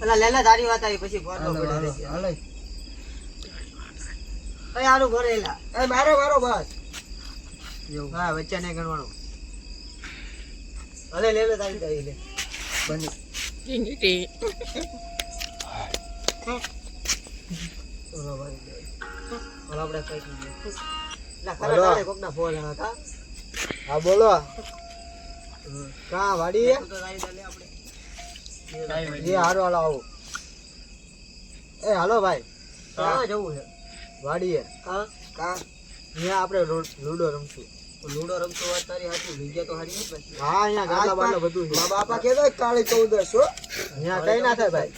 પેલા લેલા તારી વાત આવી પછી હાલો, ભરેલા એ મારો મારો બસ હા વચ્ચે નહીં ગણવાનું. ભલે લે લે તારી તારી લે. હતા. હા? બોલો. કા? વાડી આપણે. એ હારો હાલો આવો. એ હાલો ભાઈ. ક્યાં જવું છે? વાડીએ. હા. કા? અહીંયા આપણે લૂડો રમશું. લૂડો રમતો હોય તારી હાચી જગ્યા તો હારી નથી હા અહીંયા ગાલા બાલા બધું છે. બાપા કહેતો કાળી ચૌદશ હો. અહીંયા કઈ ના થાય ભાઈ.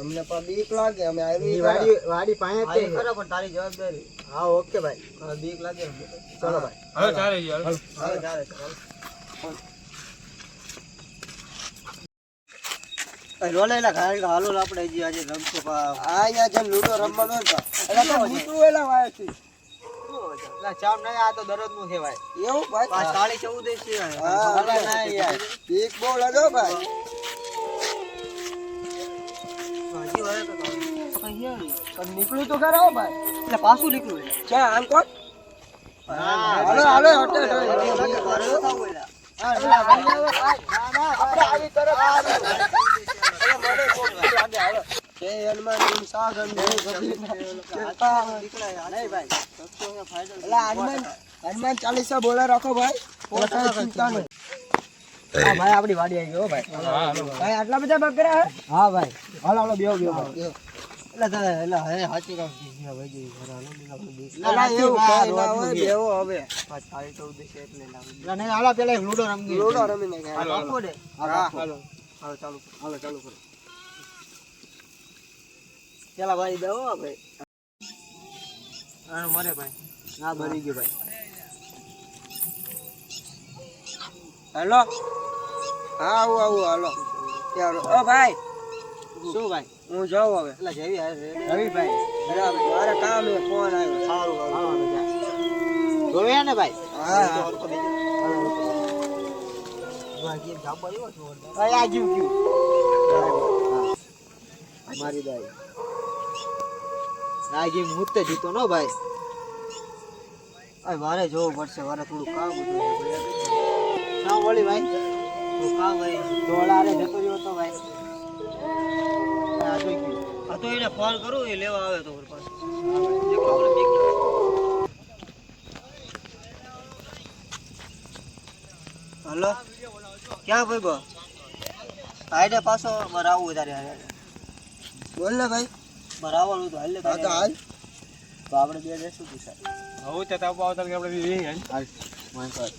અમને પણ બીક લાગે અમે આવી વાડી વાડી પાસે જ ખરા પણ તારી જવાબદારી. હા ઓકે ભાઈ. બીક લાગે ચલો ભાઈ. હવે ચાલે, ચાલે, ચાલે. એ રોલેલા ઘાલ હાલો આપણે હજી આજે રમશું આ અહીંયા જેમ લૂડો રમવાનો હતો એટલે તો મૂતું વેલા વાયથી ના ચામ નહીં આ તો દરરોજનું છે ભાઈ એવું ભાઈ? સાડી ચૌદ છે બહુ ભાઈ. નીકળ્યું તો ખરા ભાઈ. એટલે પાછું નીકળ્યું છે. ચા આમ કોણ? હાલો આપણે આવી તરફ આવી. અરે, મને કોક લાગે, હાલો. જય હનુમાન ગુણ સાગર જય કપિલ. નીકળાય. નહીં ભાઈ. રસ્તો અહીંયા ફાઇનલ. એટલે હનુમાન હનુમાન ચાલીસા બોલા રાખો ભાઈ ચિંતા નહીં ભાઈ આપડી વાડી આવી ગયો ભાઈ ભાઈ આટલા બધા બકરા હા ભાઈ હાલો હાલો બેહો બેહો. હાલો. હાલો, ચાલુ કરો. પેલા ભાઈ દો ભાઈ. આનું મરે ભાઈ. હા ભરી ગયો ભાઈ. હેલો. હા આવું આવું હાલો. ચાલો ઓ ભાઈ. શું ભાઈ? હું જાઉં હવે. એટલે જેવી હારે ભાઈ. બરાબર મારે કામ છે ફોન આવ્યો. સારું સારું. જોયા ને ભાઈ? હા હા. મારી દાઈ આ ગેમ હું જીતો નો ભાઈ. અરે મારે જોવું પડશે, મારે થોડું કામ હતું ના વળી ભાઈ કામ ભાઈ ડોલા રે જતો રહ્યો તો ભાઈ. આ આ તો એને ફોન કરું, એ લેવા આવે તો. હલો. ક્યાં ભાઈ બો? આઈડે પાછો, મારે આવવું વધારે. બોલ ને ભાઈ. મારે આવવાનું હતું હાલ હા તો હાલ. તો આપણે બે જઈશું તું સાહેબ. હવે તો તાપ આવતા કે આપણે વી હાલ હાલ માન પર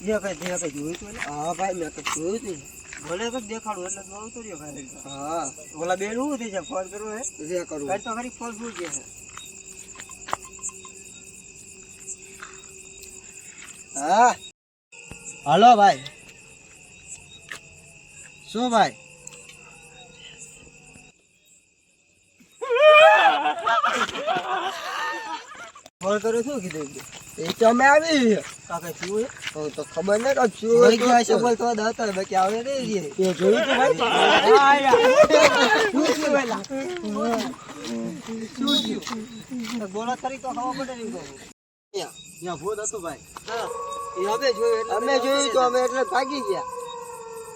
જે કઈ જે કઈ જોયું તું ને? હા ભાઈ મેં તો જોયું હતું ભલે કઈ દેખાડું એટલે જ આવતો રહ્યો ભાઈ. હા. ઓલા બેન શું થઈ છે? ફોન કરવો હે? જે કરું કઈ તો ખરી ફોન શું છે? હા. હાલો ભાઈ. શું ભાઈ? ફોન કર્યો શું કીધું એ તો અમે આવી કાકા શું હે તો ખબર નહીં કે શું વળી ગયા છે. બોલ તો દાતા બાકી આવે નહીં એ જોયું તું ભાઈ? બોલા તરી તો ખબર પડે નહીં ત્યાં ભૂત હતું ભાઈ. હા. હવે જોયું અમે જોયું તો અમે એટલે ભાગી ગયા.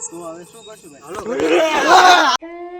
તો હવે શું કરશું ભાઈ?